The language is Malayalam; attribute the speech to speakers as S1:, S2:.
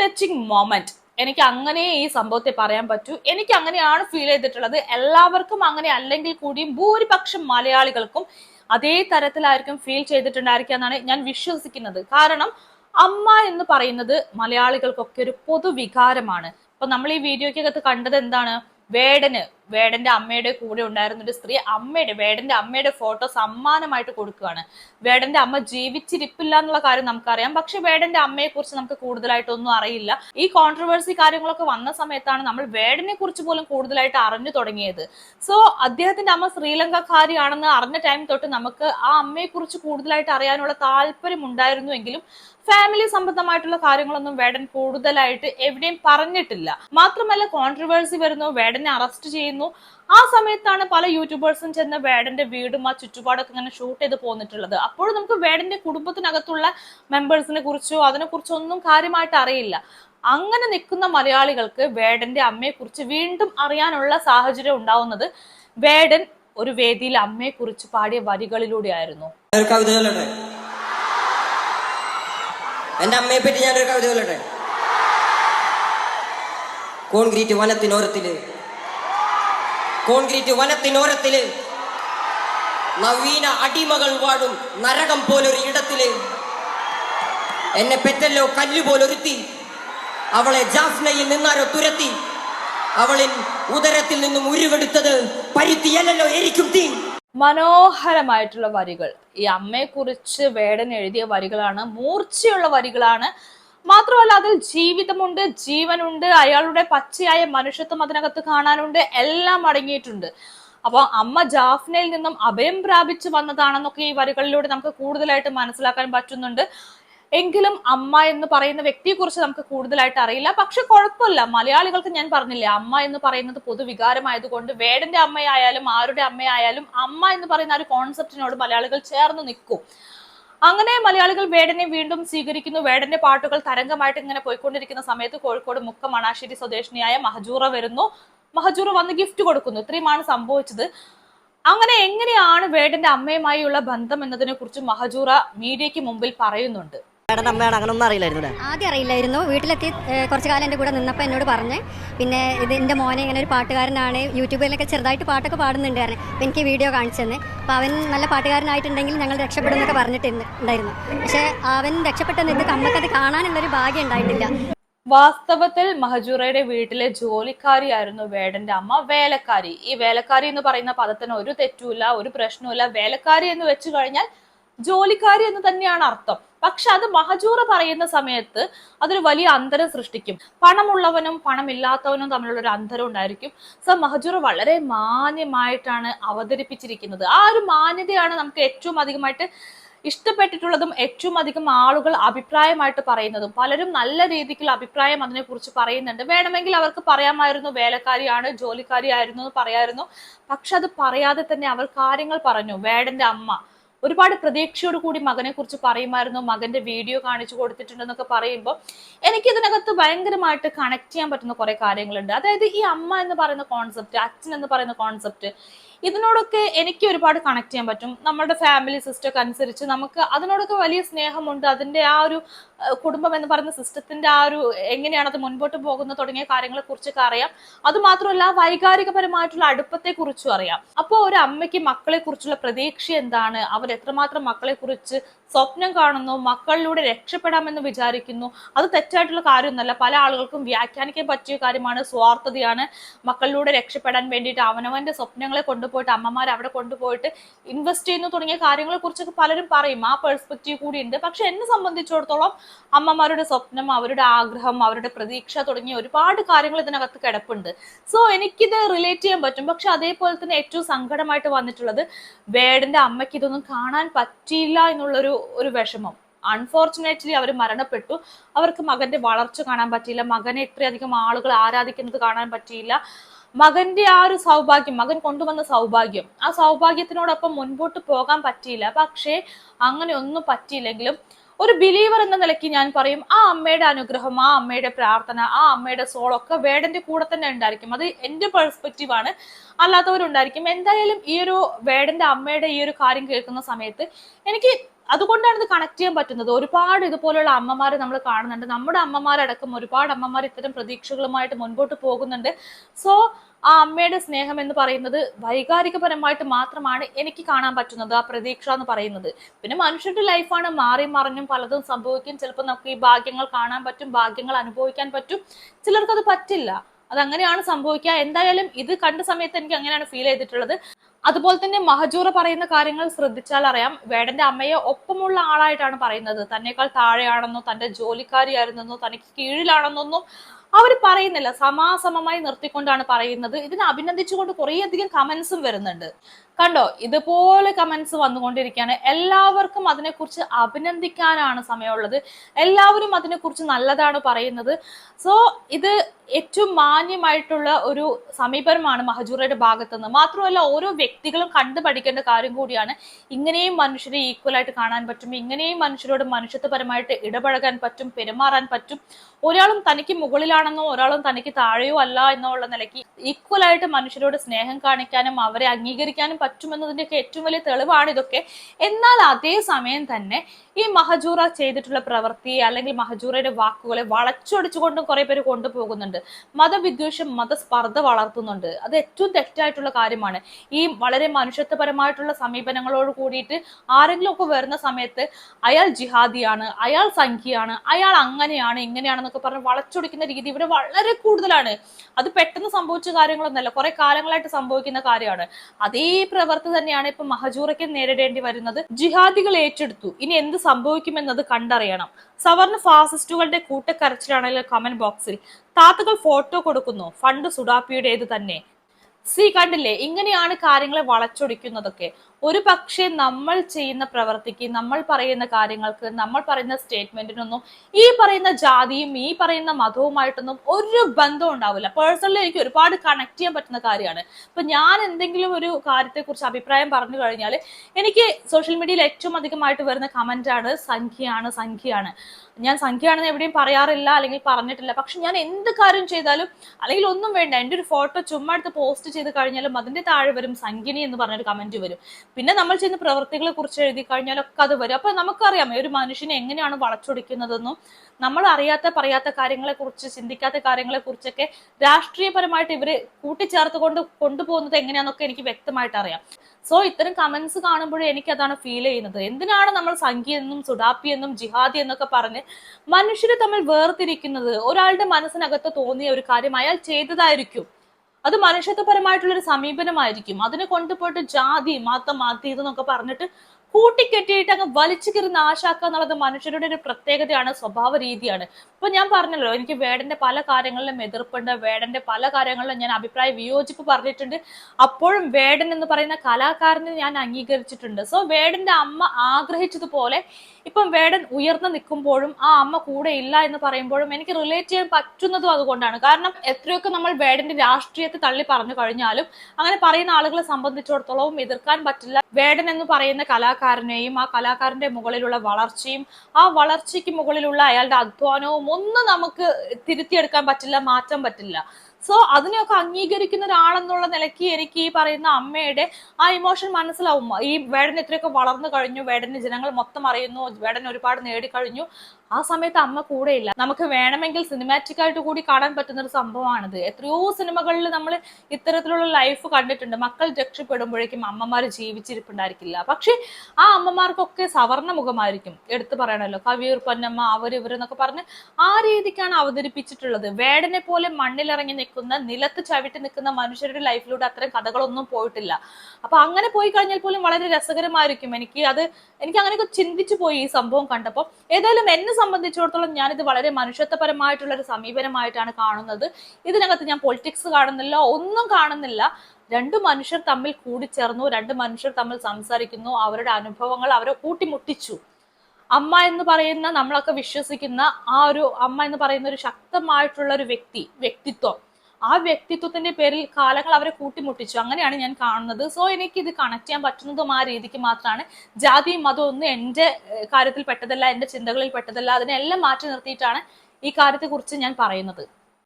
S1: ടച്ചിങ് മൊമെന്റ് എനിക്ക് അങ്ങനെ ഈ സംഭവത്തെ പറയാൻ പറ്റൂ. എനിക്ക് അങ്ങനെയാണ് ഫീൽ ചെയ്തിട്ടുള്ളത്. എല്ലാവർക്കും അങ്ങനെ അല്ലെങ്കിൽ കൂടിയും ഭൂരിപക്ഷം മലയാളികൾക്കും അതേ തരത്തിലായിരിക്കും ഫീൽ ചെയ്തിട്ടുണ്ടായിരിക്കുക എന്നാണ് ഞാൻ വിശ്വസിക്കുന്നത്. കാരണം അമ്മ എന്ന് പറയുന്നത് മലയാളികൾക്കൊക്കെ ഒരു പൊതുവികാരമാണ്. ഇപ്പൊ നമ്മൾ ഈ വീഡിയോക്കകത്ത് കണ്ടത് എന്താണ്? വേടന് വേടന്റെ അമ്മയുടെ കൂടെ ഉണ്ടായിരുന്ന ഒരു സ്ത്രീ അമ്മയുടെ വേടന്റെ അമ്മയുടെ ഫോട്ടോ സമ്മാനമായിട്ട് കൊടുക്കുകയാണ്. വേടന്റെ അമ്മ ജീവിച്ചിരിപ്പില്ല എന്നുള്ള കാര്യം നമുക്കറിയാം. പക്ഷെ വേടന്റെ അമ്മയെ കുറിച്ച് നമുക്ക് കൂടുതലായിട്ടൊന്നും അറിയില്ല. ഈ കോൺട്രവേഴ്സി കാര്യങ്ങളൊക്കെ വന്ന സമയത്താണ് നമ്മൾ വേടനെ കുറിച്ച് പോലും കൂടുതലായിട്ട് അറിഞ്ഞു തുടങ്ങിയത്. സോ അദ്ദേഹത്തിന്റെ അമ്മ ശ്രീലങ്കക്കാരിയാണെന്ന് അറിഞ്ഞ ടൈം തൊട്ട് നമുക്ക് ആ അമ്മയെ കുറിച്ച് കൂടുതലായിട്ട് അറിയാനുള്ള താല്പര്യം ഉണ്ടായിരുന്നുവെങ്കിലും ഫാമിലി സംബന്ധമായിട്ടുള്ള കാര്യങ്ങളൊന്നും വേടൻ കൂടുതലായിട്ട് എവിടെയും പറഞ്ഞിട്ടില്ല. മാത്രമല്ല കോൺട്രവേഴ്സി വരുന്നു. വേടനെ അറസ്റ്റ് ചെയ്യുന്നു. ആ സമയത്താണ് പല യൂട്യൂബേഴ്സും ചെന്ന് വേടന്റെ വീടും ആ ചുറ്റുപാടൊക്കെ ഇങ്ങനെ ഷൂട്ട് ചെയ്ത് പോന്നിട്ടുള്ളത്. അപ്പോൾ നമുക്ക് വേടന്റെ കുടുംബത്തിനകത്തുള്ള മെമ്പേഴ്സിനെ കുറിച്ചോ അതിനെ കുറിച്ചോ ഒന്നും കാര്യമായിട്ട് അറിയില്ല. അങ്ങനെ നിൽക്കുന്ന മലയാളികൾക്ക് വേടന്റെ അമ്മയെ കുറിച്ച് വീണ്ടും അറിയാനുള്ള സാഹചര്യം ഉണ്ടാവുന്നത് വേടൻ ഒരു വേദിയിൽ അമ്മയെ കുറിച്ച് പാടിയ വരികളിലൂടെയായിരുന്നു.
S2: ആയിരുന്നു എന്റെ അമ്മയെ പറ്റി ഞാനൊരു കവിത ചൊല്ലട്ടെ? കോൺക്രീറ്റ് വനത്തിനോരത്തിൽ കോൺക്രീറ്റ് വനത്തിനോരത്തിൽ നവീന അടിമകൾ വാടും നരകം പോലൊരു ഇടത്തിൽ. എന്നെ പെറ്റല്ലോ കല്ല് പോലൊരുത്തി. അവളെ ജാഫ്നയിൽ നിന്നാരോ തുരത്തി. അവളിൻ ഉദരത്തിൽ നിന്നും ഉരുവെടുത്തത് പരുത്തിയല്ലോ എരിക്കും തീ.
S1: മനോഹരമായിട്ടുള്ള വരികൾ. ഈ അമ്മയെ കുറിച്ച് വേടൻ എഴുതിയ വരികളാണ് മൂർച്ചയുള്ള വരികളാണ് മാത്രമല്ല അതിൽ ജീവിതമുണ്ട് ജീവനുണ്ട് അയാളുടെ പച്ചയായ മനുഷ്യത്വം അതിനകത്ത് കാണാനുണ്ട് എല്ലാം അടങ്ങിയിട്ടുണ്ട്. അപ്പൊ അമ്മ ജാഫ്നയിൽ നിന്നും അഭയം പ്രാപിച്ചു വന്നതാണെന്നൊക്കെ ഈ വരികളിലൂടെ നമുക്ക് കൂടുതലായിട്ട് മനസ്സിലാക്കാൻ പറ്റുന്നുണ്ട്. എങ്കിലും അമ്മ എന്ന് പറയുന്ന വ്യക്തിയെ കുറിച്ച് നമുക്ക് കൂടുതലായിട്ട് അറിയില്ല. പക്ഷെ കുഴപ്പമില്ല. മലയാളികൾക്ക് ഞാൻ പറഞ്ഞില്ലേ അമ്മ എന്ന് പറയുന്നത് പൊതുവികാരമായതുകൊണ്ട് വേടന്റെ അമ്മയായാലും ആരുടെ അമ്മയായാലും അമ്മ എന്ന് പറയുന്ന ആ ഒരു കോൺസെപ്റ്റിനോട് മലയാളികൾ ചേർന്ന് നിൽക്കും. അങ്ങനെ മലയാളികൾ വേടനെ വീണ്ടും സ്വീകരിക്കുന്നു. വേടന്റെ പാട്ടുകൾ തരംഗമായിട്ട് ഇങ്ങനെ പോയിക്കൊണ്ടിരിക്കുന്ന സമയത്ത് കോഴിക്കോട് മുക്ക മണാശ്ശേരി സ്വദേശിനിയായ മഹജൂറ വരുന്നു. മഹജൂറ വന്ന് ഗിഫ്റ്റ് കൊടുക്കുന്നു. ഇത്രയുമാണ് സംഭവിച്ചത്. അങ്ങനെ എങ്ങനെയാണ് വേടന്റെ അമ്മയുമായുള്ള ബന്ധം എന്നതിനെ കുറിച്ച് മഹജൂറ മീഡിയയ്ക്ക് മുമ്പിൽ പറയുന്നുണ്ട്.
S3: അമ്മയാണ് അറിയില്ലായിരുന്നു അല്ലേ?
S4: ആദ്യം അറിയില്ലായിരുന്നു. വീട്ടിലെത്തി കുറച്ച് കാലം എന്റെ കൂടെ നിന്നപ്പോൾ എന്നോട് പറഞ്ഞ് പിന്നെ ഇത് എന്റെ മോനെ ഇങ്ങനെ ഒരു പാട്ടുകാരനാണ് യൂട്യൂബിലൊക്കെ ചെറുതായിട്ട് പാട്ടൊക്കെ പാടുന്നുണ്ടായിരുന്നു അപ്പോൾ എനിക്ക് വീഡിയോ കാണിച്ചെന്ന് തന്നെ. അപ്പോൾ അവൻ നല്ല പാട്ടുകാരനായിട്ടുണ്ടെങ്കിൽ ഞങ്ങൾ രക്ഷപ്പെടും എന്നൊക്കെ പറഞ്ഞിട്ടുണ്ടായിരുന്നു പക്ഷേ അവൻ രക്ഷപ്പെട്ടെന്ന് ഇത് കാണാനുള്ള കാണാനുള്ളൊരു ഭാഗ്യം ഉണ്ടായിട്ടില്ല.
S1: വാസ്തവത്തിൽ മഹജൂറയുടെ വീട്ടിലെ ജോലിക്കാരിയായിരുന്നു വേടന്റെ അമ്മ വേലക്കാരി. ഈ വേലക്കാരി എന്ന് പറയുന്ന പദത്തിന് ഒരു തെറ്റുമില്ല ഒരു പ്രശ്നവുമില്ല. വേലക്കാരി എന്ന് വെച്ചു കഴിഞ്ഞാൽ ജോലിക്കാരി എന്ന് തന്നെയാണ് അർത്ഥം. പക്ഷെ അത് മഹജൂറ പറയുന്ന സമയത്ത് അതൊരു വലിയ അന്തരം സൃഷ്ടിക്കും. പണമുള്ളവനും പണമില്ലാത്തവനും തമ്മിലുള്ള ഒരു അന്തരം ഉണ്ടായിരിക്കും. സോ മഹജൂർ വളരെ മാന്യമായിട്ടാണ് അവതരിപ്പിച്ചിരിക്കുന്നത്. ആ ഒരു മാന്യതയാണ് നമുക്ക് ഏറ്റവും അധികമായിട്ട് ഇഷ്ടപ്പെട്ടിട്ടുള്ളതും ഏറ്റവും അധികം ആളുകൾ അഭിപ്രായമായിട്ട് പറയുന്നതും. പലരും നല്ല രീതിക്കുള്ള അഭിപ്രായം അതിനെക്കുറിച്ച് പറയുന്നുണ്ട്. വേണമെങ്കിൽ അവർക്ക് പറയാമായിരുന്നു വേലക്കാരിയാണ് ജോലിക്കാരിയായിരുന്നു എന്ന് പറയായിരുന്നു. പക്ഷെ അത് പറയാതെ തന്നെ അവർ കാര്യങ്ങൾ പറഞ്ഞു. വേടന്റെ അമ്മ ഒരുപാട് പ്രതീക്ഷയോട് കൂടി മകനെ കുറിച്ച് പറയുമായിരുന്നു. മകന്റെ വീഡിയോ കാണിച്ചു കൊടുത്തിട്ടുണ്ടെന്നൊക്കെ പറയുമ്പോൾ എനിക്ക് ഇതിനകത്ത് ഭയങ്കരമായിട്ട് കണക്ട് ചെയ്യാൻ പറ്റുന്ന കുറെ കാര്യങ്ങളുണ്ട്. അതായത് ഈ അമ്മ എന്ന് പറയുന്ന കോൺസെപ്റ്റ് അച്ഛൻ എന്ന് പറയുന്ന കോൺസെപ്റ്റ് ഇതിനോടൊക്കെ എനിക്ക് ഒരുപാട് കണക്ട് ചെയ്യാൻ പറ്റും. നമ്മുടെ ഫാമിലി സിസ്റ്റം അനുസരിച്ച് നമുക്ക് അതിനോടൊക്കെ വലിയ സ്നേഹമുണ്ട്. അതിന്റെ ആ ഒരു കുടുംബം എന്ന് പറയുന്ന സിസ്റ്റത്തിന്റെ ആ ഒരു എങ്ങനെയാണ് അത് മുൻപോട്ട് പോകുന്നത് തുടങ്ങിയ കാര്യങ്ങളെ കുറിച്ചൊക്കെ അറിയാം. അത് മാത്രമല്ല വൈകാരികപരമായിട്ടുള്ള അടുപ്പത്തെ കുറിച്ചും അറിയാം. അപ്പോൾ ഒരു അമ്മയ്ക്ക് മക്കളെ കുറിച്ചുള്ള പ്രതീക്ഷ എന്താണ്? അവർ എത്രമാത്രം മക്കളെ കുറിച്ച് സ്വപ്നം കാണുന്നു മക്കളിലൂടെ രക്ഷപ്പെടാമെന്ന് വിചാരിക്കുന്നു. അത് തെറ്റായിട്ടുള്ള കാര്യമൊന്നുമല്ല. പല ആളുകൾക്കും വ്യാഖ്യാനിക്കാൻ പറ്റിയ കാര്യമാണ് സ്വാർത്ഥതയാണ്. മക്കളിലൂടെ രക്ഷപ്പെടാൻ വേണ്ടിയിട്ട് അവനവന്റെ സ്വപ്നങ്ങളെ കൊണ്ടുപോയിട്ട് അമ്മമാർ അവിടെ കൊണ്ടുപോയിട്ട് ഇൻവെസ്റ്റ് ചെയ്യുന്നു തുടങ്ങിയ കാര്യങ്ങളെ കുറിച്ചൊക്കെ പലരും പറയും. ആ പെർസ്പെക്റ്റീവ് കൂടി ഉണ്ട്. പക്ഷെ എന്നെ സംബന്ധിച്ചിടത്തോളം അമ്മമാരുടെ സ്വപ്നം അവരുടെ ആഗ്രഹം അവരുടെ പ്രതീക്ഷ തുടങ്ങിയ ഒരുപാട് കാര്യങ്ങൾ ഇതിനകത്ത് കിടപ്പുണ്ട്. സോ എനിക്കിത് റിലേറ്റ് ചെയ്യാൻ പറ്റും. പക്ഷെ അതേപോലെ തന്നെ ഏറ്റവും സങ്കടമായിട്ട് വന്നിട്ടുള്ളത് വേടന്റെ അമ്മയ്ക്ക് ഇതൊന്നും കാണാൻ പറ്റിയില്ല എന്നുള്ളൊരു ഒരു വിഷമം. അൺഫോർച്ചുനേറ്റ്ലി അവർ മരണപ്പെട്ടു. അവർക്ക് മകന്റെ വളർച്ച കാണാൻ പറ്റിയില്ല. മകനെ ഇത്രയധികം ആളുകൾ ആരാധിക്കുന്നത് കാണാൻ പറ്റിയില്ല. മകന്റെ ആ ഒരു സൗഭാഗ്യം മകൻ കൊണ്ടുവന്ന സൗഭാഗ്യം ആ സൗഭാഗ്യത്തിനോടൊപ്പം മുൻപോട്ട് പോകാൻ പറ്റിയില്ല. പക്ഷേ അങ്ങനെ ഒന്നും പറ്റിയില്ലെങ്കിലും ഒരു ബിലീവർ എന്ന നിലയ്ക്ക് ഞാൻ പറയും ആ അമ്മയുടെ അനുഗ്രഹം ആ അമ്മയുടെ പ്രാർത്ഥന ആ അമ്മയുടെ സോൾ ഒക്കെ വേടന്റെ കൂടെ തന്നെ ഉണ്ടായിരിക്കും. അത് എന്റെ പെർസ്പെക്റ്റീവ് ആണ്. അല്ലാത്തവരുണ്ടായിരിക്കും. എന്തായാലും ഈ ഒരു വേടന്റെ അമ്മയുടെ ഈ ഒരു കാര്യം കേൾക്കുന്ന സമയത്ത് എനിക്ക് അതുകൊണ്ടാണ് ഇത് കണക്ട് ചെയ്യാൻ പറ്റുന്നത്. ഒരുപാട് ഇതുപോലുള്ള അമ്മമാരെ നമ്മൾ കാണുന്നുണ്ട്. നമ്മുടെ അമ്മമാരടക്കം ഒരുപാട് അമ്മമാർ ഇത്തരം പ്രതീക്ഷകളുമായിട്ട് മുൻപോട്ട് പോകുന്നുണ്ട്. സോ ആ അമ്മയുടെ സ്നേഹം എന്ന് പറയുന്നത് വൈകാരികപരമായിട്ട് മാത്രമാണ് എനിക്ക് കാണാൻ പറ്റുന്നത് ആ പ്രതീക്ഷ എന്ന് പറയുന്നത്. പിന്നെ മനുഷ്യരുടെ ലൈഫാണ് മാറി മറിഞ്ഞും പലതും സംഭവിക്കും. ചിലപ്പോൾ നമുക്ക് ഈ ഭാഗ്യങ്ങൾ കാണാൻ പറ്റും ഭാഗ്യങ്ങൾ അനുഭവിക്കാൻ പറ്റും. ചിലർക്കത് പറ്റില്ല. അതങ്ങനെയാണ് സംഭവിക്കുക. എന്തായാലും ഇത് കണ്ട സമയത്ത് എനിക്ക് അങ്ങനെയാണ് ഫീൽ ചെയ്തിട്ടുള്ളത്. അതുപോലെ തന്നെ മഹജൂർ പറയുന്ന കാര്യങ്ങൾ ശ്രദ്ധിച്ചാൽ അറിയാം. വേടന്റെ അമ്മയെ ഒപ്പമുള്ള ആളായിട്ടാണ് പറയുന്നത്. തന്നെക്കാൾ താഴെയാണെന്നോ തന്റെ ജോലിക്കാരിയായിരുന്നെന്നോ തനിക്ക് കീഴിലാണെന്നൊന്നും അവർ പറയുന്നില്ല. സമാസമമായി നിർത്തിക്കൊണ്ടാണ് പറയുന്നത്. ഇതിനെ അഭിനന്ദിച്ചുകൊണ്ട് കുറേയധികം കമന്റ്സും വരുന്നുണ്ട്. കണ്ടോ ഇതുപോലെ കമന്റ്സ് വന്നുകൊണ്ടിരിക്കുകയാണ്. എല്ലാവർക്കും അതിനെക്കുറിച്ച് അഭിനന്ദിക്കാനാണ് സമയമുള്ളത്. എല്ലാവരും അതിനെക്കുറിച്ച് നല്ലതാണ് പറയുന്നത്. സോ ഇത് ഏറ്റവും മാന്യമായിട്ടുള്ള ഒരു സമീപനമാണ് മഹജൂറയുടെ ഭാഗത്തു നിന്ന് മാത്രമല്ല ഓരോ വ്യക്തികളും കണ്ടു പഠിക്കേണ്ട കാര്യം കൂടിയാണ്. ഇങ്ങനെയും മനുഷ്യരെ ഈക്വൽ ആയിട്ട് കാണാൻ പറ്റും. ഇങ്ങനെയും മനുഷ്യരോട് മനുഷ്യത്വപരമായിട്ട് ഇടപഴകാൻ പറ്റും പെരുമാറാൻ പറ്റും. ഒരാളും തനിക്ക് മുകളിലാണെന്നോ ഒരാളും തനിക്ക് താഴെയോ അല്ല എന്നുള്ള നിലയ്ക്ക് ഈക്വൽ ആയിട്ട് മനുഷ്യരോട് സ്നേഹം കാണിക്കാനും അവരെ അംഗീകരിക്കാനും പറ്റുമെന്നതിന്റെയൊക്കെ ഏറ്റവും വലിയ തെളിവാണ് ഇതൊക്കെ. എന്നാൽ അതേ സമയം തന്നെ ഈ മഹജൂറ ചെയ്തിട്ടുള്ള പ്രവൃത്തി അല്ലെങ്കിൽ മഹജൂറയുടെ വാക്കുകളെ വളച്ചൊടിച്ചുകൊണ്ടും കുറെ പേര് കൊണ്ടുപോകുന്നുണ്ട്. മതവിദ്വേഷം മതസ്പർദ്ധ വളർത്തുന്നുണ്ട്. അത് ഏറ്റവും തെറ്റായിട്ടുള്ള കാര്യമാണ്. ഈ വളരെ മനുഷ്യത്വപരമായിട്ടുള്ള സമീപനങ്ങളോട് കൂടിയിട്ട് ആരെങ്കിലും ഒക്കെ വരുന്ന സമയത്ത് അയാൾ ജിഹാദിയാണ് അയാൾ സംഖ്യയാണ് അയാൾ അങ്ങനെയാണ് ഇങ്ങനെയാണെന്നൊക്കെ പറഞ്ഞ് വളച്ചൊടിക്കുന്ന രീതി ഇവിടെ വളരെ കൂടുതലാണ്. അത് പെട്ടെന്ന് സംഭവിച്ച കാര്യങ്ങളൊന്നല്ല. കുറെ കാലങ്ങളായിട്ട് സംഭവിക്കുന്ന കാര്യമാണ്. അതേ പ്രവൃത്തി തന്നെയാണ് ഇപ്പൊ മഹജൂറയ്ക്ക് നേരിടേണ്ടി വരുന്നത്. ജിഹാദികൾ ഏറ്റെടുത്തു. ഇനി എന്ത് സംഭവിക്കുമെന്നത് കണ്ടറിയണം. സവർണ ഫാസിസ്റ്റുകളുടെ കൂട്ടക്കരച്ചിലാണല്ലോ കമന്റ് ബോക്സിൽ താത്തകൾ ഫോട്ടോ കൊടുക്കുന്നു. ഫണ്ട് സുഡാപ്പിയുടേത് തന്നെ. സി കണ്ടില്ലേ? ഇങ്ങനെയാണ് കാര്യങ്ങളെ വളച്ചൊടിക്കുന്നതൊക്കെ. ഒരു പക്ഷേ നമ്മൾ ചെയ്യുന്ന പ്രവൃത്തിക്ക് നമ്മൾ പറയുന്ന കാര്യങ്ങൾക്ക് നമ്മൾ പറയുന്ന സ്റ്റേറ്റ്മെന്റിനൊന്നും ഈ പറയുന്ന ജാതിയും ഈ പറയുന്ന മതവുമായിട്ടൊന്നും ഒരു ബന്ധവും ഉണ്ടാവില്ല. പേഴ്സണലി എനിക്ക് ഒരുപാട് കണക്ട് ചെയ്യാൻ പറ്റുന്ന കാര്യമാണ്. ഇപ്പൊ ഞാൻ എന്തെങ്കിലും ഒരു കാര്യത്തെക്കുറിച്ച് അഭിപ്രായം പറഞ്ഞു കഴിഞ്ഞാൽ എനിക്ക് സോഷ്യൽ മീഡിയയിൽ ഏറ്റവും അധികമായിട്ട് വരുന്ന കമന്റ് ആണ് സംഖ്യയാണ് സംഖ്യയാണ്. ഞാൻ സംഖ്യയാണെന്ന് എവിടെയും പറയാറില്ല അല്ലെങ്കിൽ പറഞ്ഞിട്ടില്ല. പക്ഷെ ഞാൻ എന്ത് കാര്യം ചെയ്താലും അല്ലെങ്കിൽ ഒന്നും വേണ്ട എന്റെ ഒരു ഫോട്ടോ ചുമ്മാ എടുത്ത് പോസ്റ്റ് ചെയ്ത് കഴിഞ്ഞാലും അതിന്റെ താഴെ വരും സംഖ്യനി എന്ന് പറഞ്ഞൊരു കമന്റ് വരും. പിന്നെ നമ്മൾ ചെയ്യുന്ന പ്രവൃത്തികളെ കുറിച്ച് എഴുതി കഴിഞ്ഞാലൊക്കെ അത് വരും. അപ്പൊ നമുക്കറിയാം ഒരു മനുഷ്യനെ എങ്ങനെയാണ് വളച്ചൊടിക്കുന്നതെന്നും നമ്മൾ അറിയാത്ത പറയാത്ത കാര്യങ്ങളെ കുറിച്ച് ചിന്തിക്കാത്ത കാര്യങ്ങളെ കുറിച്ചൊക്കെ രാഷ്ട്രീയപരമായിട്ട് ഇവർ കൂട്ടിച്ചേർത്ത് കൊണ്ട് കൊണ്ടുപോകുന്നത് എങ്ങനെയാണെന്നൊക്കെ എനിക്ക് വ്യക്തമായിട്ട് അറിയാം. സോ ഇത്തരം കമന്റ്സ് കാണുമ്പോഴേ എനിക്ക് അതാണ് ഫീൽ ചെയ്യുന്നത്. എന്തിനാണ് നമ്മൾ സംഖ്യ എന്നും സുഡാപ്പി എന്നും ജിഹാദി എന്നൊക്കെ പറഞ്ഞ് മനുഷ്യരെ തമ്മിൽ വേർതിരിക്കുന്നത്? ഒരാളുടെ മനസ്സിനകത്ത് തോന്നിയ ഒരു കാര്യം അയാൾ ചെയ്തതായിരിക്കും. അത് മനുഷ്യത്വപരമായിട്ടുള്ള ഒരു സമീപനമായിരിക്കും. അതിനെ കൊണ്ടുപോയിട്ട് ജാതി മതം അത് ഇതെന്നൊക്കെ പറഞ്ഞിട്ട് കൂട്ടിക്കെട്ടിയിട്ട് അങ്ങ് വലിച്ചു കയറി നാശാക്കുക എന്നുള്ളത് മനുഷ്യരുടെ ഒരു പ്രത്യേകതയാണ് സ്വഭാവ രീതിയാണ്. ഇപ്പൊ ഞാൻ പറഞ്ഞല്ലോ എനിക്ക് വേടന്റെ പല കാര്യങ്ങളിലും എതിർപ്പുണ്ട് വേടന്റെ പല കാര്യങ്ങളിലും ഞാൻ അഭിപ്രായ വിയോജിപ്പ് പറഞ്ഞിട്ടുണ്ട്. അപ്പോഴും വേടൻ എന്ന് പറയുന്ന കലാകാരനെ ഞാൻ അംഗീകരിച്ചിട്ടുണ്ട്. സോ വേടന്റെ അമ്മ ആഗ്രഹിച്ചതുപോലെ ഇപ്പം വേടൻ ഉയർന്നു നിൽക്കുമ്പോഴും ആ അമ്മ കൂടെ ഇല്ല എന്ന് പറയുമ്പോഴും എനിക്ക് റിലേറ്റ് ചെയ്യാൻ പറ്റുന്നതും അതുകൊണ്ടാണ്. കാരണം എത്രയൊക്കെ നമ്മൾ വേടന്റെ രാഷ്ട്രീയത്തെ തള്ളി പറഞ്ഞു കഴിഞ്ഞാലും അങ്ങനെ പറയുന്ന ആളുകളെ സംബന്ധിച്ചിടത്തോളവും എതിർക്കാൻ പറ്റില്ല. വേടൻ എന്ന് പറയുന്ന കലാകാരനെയും ആ കലാകാരന്റെ മുകളിലുള്ള വളർച്ചയും ആ വളർച്ചയ്ക്ക് മുകളിലുള്ള അയാളുടെ അധ്വാനവും ഒന്നും നമുക്ക് തിരുത്തിയെടുക്കാൻ പറ്റില്ല മാറ്റാൻ പറ്റില്ല. സോ അതിനെയൊക്കെ അംഗീകരിക്കുന്ന ഒരാളെന്നുള്ള നിലയ്ക്ക് എനിക്ക് ഈ പറയുന്ന അമ്മയുടെ ആ ഇമോഷൻ മനസ്സിലാവും. ഈ വേടൻ ഇത്രയൊക്കെ വളർന്നു കഴിഞ്ഞു. വേടന് ജനങ്ങൾ മൊത്തം അറിയുന്നു. വേടൻ ഒരുപാട് നേടിക്കഴിഞ്ഞു. ആ സമയത്ത് അമ്മ കൂടെ ഇല്ല. നമുക്ക് വേണമെങ്കിൽ സിനിമാറ്റിക് ആയിട്ട് കൂടി കാണാൻ പറ്റുന്ന ഒരു സംഭവമാണിത്. എത്രയോ സിനിമകളിൽ നമ്മൾ ഇത്തരത്തിലുള്ള ലൈഫ് കണ്ടിട്ടുണ്ട്. മക്കൾ രക്ഷപ്പെടുമ്പോഴേക്കും അമ്മമാർ ജീവിച്ചിരിപ്പുണ്ടായിരിക്കില്ല. പക്ഷെ ആ അമ്മമാർക്കൊക്കെ സവർണ മുഖമായിരിക്കും എടുത്തു പറയണല്ലോ കവിയൂർ പൊന്നമ്മ അവർ ഇവരെന്നൊക്കെ പറഞ്ഞ് ആ രീതിക്കാണ് അവതരിപ്പിച്ചിട്ടുള്ളത്. വേടനെ പോലെ മണ്ണിലിറങ്ങി നിൽക്കുന്ന നിലത്ത് ചവിട്ടി നിൽക്കുന്ന മനുഷ്യരുടെ ലൈഫിലൂടെ അത്തരം കഥകളൊന്നും പോയിട്ടില്ല. അപ്പൊ അങ്ങനെ പോയി കഴിഞ്ഞാൽ പോലും വളരെ രസകരമായിരിക്കും. എനിക്ക് അത് എനിക്ക് അങ്ങനെയൊക്കെ ചിന്തിച്ചു പോയി ഈ സംഭവം കണ്ടപ്പോൾ. ഏതായാലും എന്നെ സംബന്ധിച്ചിടത്തോളം ഞാനിത് വളരെ മനുഷ്യത്വപരമായിട്ടുള്ള ഒരു സമീപനമായിട്ടാണ് കാണുന്നത്. ഇതിനകത്ത് ഞാൻ പൊളിറ്റിക്സ് കാണുന്നില്ല ഒന്നും കാണുന്നില്ല. രണ്ട് മനുഷ്യർ തമ്മിൽ കൂടിച്ചേർന്നു രണ്ട് മനുഷ്യർ തമ്മിൽ സംസാരിക്കുന്നു അവരുടെ അനുഭവങ്ങൾ അവരെ കൂട്ടിമുട്ടിച്ചു. അമ്മ എന്ന് പറയുന്ന നമ്മളൊക്കെ വിശ്വസിക്കുന്ന ആ ഒരു അമ്മ എന്ന് പറയുന്ന ഒരു ശക്തമായിട്ടുള്ള ഒരു വ്യക്തി വ്യക്തിത്വം. ആ വ്യക്തിത്വത്തിന്റെ പേരിൽ കാലങ്ങൾ അവരെ കൂട്ടിമുട്ടിച്ചു. അങ്ങനെയാണ് ഞാൻ കാണുന്നത്. സോ എനിക്ക് ഇത് കണക്ട് ചെയ്യാൻ പറ്റുന്നതും ആ രീതിക്ക് മാത്രമാണ്. ജാതിയും മതവും ഒന്നും ഏഹ്, കാര്യത്തിൽ പെട്ടതല്ല എന്റെ ചിന്തകളിൽ പെട്ടതല്ല. അതിനെല്ലാം മാറ്റി നിർത്തിയിട്ടാണ് ഈ കാര്യത്തെക്കുറിച്ച് ഞാൻ പറയുന്നത്.